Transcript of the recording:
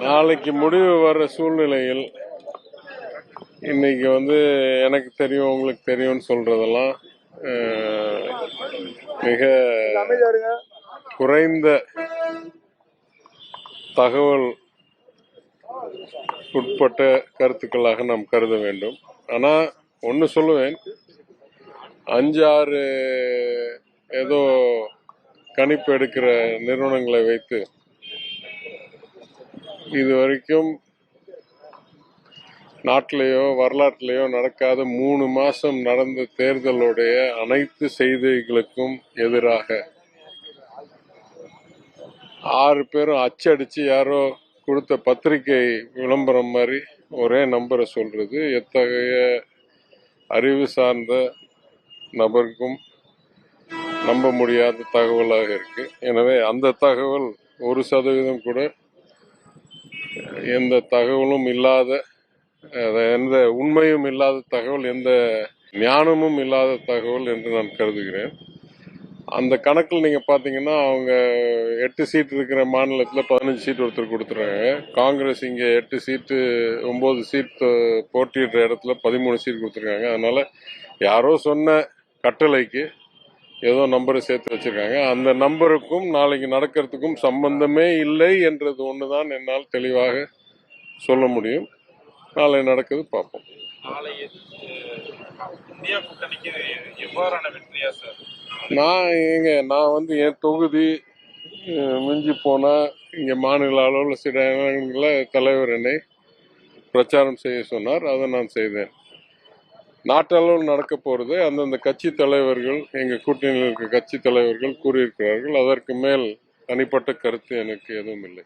நாளைக்கு முடிவு வர்ற சூழ்நிலையில் இன்னைக்கு வந்து எனக்கு தெரியும் உங்களுக்கு தெரியும்னு சொல்றதெல்லாம் மிக குறைந்த தகவல் உட்பட்ட கருத்துக்களாக நாம் கருத வேண்டும். ஆனால் ஒன்று சொல்லுவேன். அஞ்சு ஆறு ஏதோ கணிப்பு எடுக்கிற நிறுவனங்களை வைத்து இது வரைக்கும் நாட்டிலேயோ வரலாற்றிலேயோ நடக்காத மூணு மாசம் நடந்த தேர்தலுடைய அனைத்து செய்திகளுக்கும் எதிராக ஆறு பேரும் அச்சடிச்சு யாரோ கொடுத்த பத்திரிகை விளம்பரம் மாதிரி ஒரே நம்பரை சொல்றது. எத்தகைய அறிவு சார்ந்த நபருக்கும் நம்ப முடியாத தகவலாக இருக்கு. எனவே அந்த தகவல் ஒரு சதவீதம் கூட எந்த தகவலும் இல்லாத எந்த உண்மையும் இல்லாத தகவல் எந்த ஞானமும் இல்லாத தகவல் என்று நான் கருதுகிறேன். அந்த கணக்கில் நீங்கள் பார்த்தீங்கன்னா அவங்க எட்டு சீட் இருக்கிற மாநிலத்தில் பதினஞ்சு சீட் ஒருத்தர் கொடுத்துருக்காங்க. காங்கிரஸ் இங்கே எட்டு சீட்டு ஒம்பது சீட் போட்டியிடுற இடத்துல பதிமூணு சீட் கொடுத்துருக்காங்க. அதனால் யாரோ சொன்ன கட்டளைக்கு ஏதோ நம்பரை சேர்த்து வச்சுருக்காங்க. அந்த நம்பருக்கும் நாளைக்கு நடக்கிறதுக்கும் சம்பந்தமே இல்லை என்றது ஒன்று தான் என்னால் தெளிவாக சொல்ல முடியும். நாளை நடக்குது பார்ப்போம். நான் எங்க நான் வந்து என் தொகுதி மிஞ்சி போனா இங்க மாநில அளவில் சில இடங்களில் தலைவர் என்னை பிரச்சாரம் செய்ய சொன்னார். அதை நான் செய்தேன். நாட்டளவில் நடக்க போறது அந்தந்த கட்சி தலைவர்கள் எங்க கூட்டணியில் இருக்க கட்சி தலைவர்கள் கூறியிருக்கிறார்கள். அதற்கு மேல் தனிப்பட்ட கருத்து எனக்கு எதுவும் இல்லை.